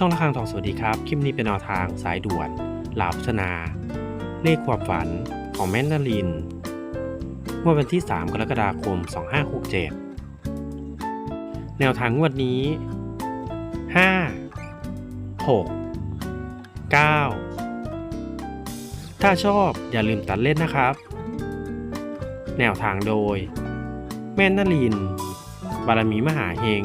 ช่องละครังทองสวัสดีครับ คลิปนี้เป็นแนวทางสายด่วนลาวพัฒนา เลขความฝันของแม่นนารินงวดวันที่ 3 กรกฎาคม 2567 แนวทางงวดนี้ 5 6 9 ถ้าชอบอย่าลืมตัดเล่นนะครับ แนวทางโดย แม่นนาริน บารมีมหาเฮง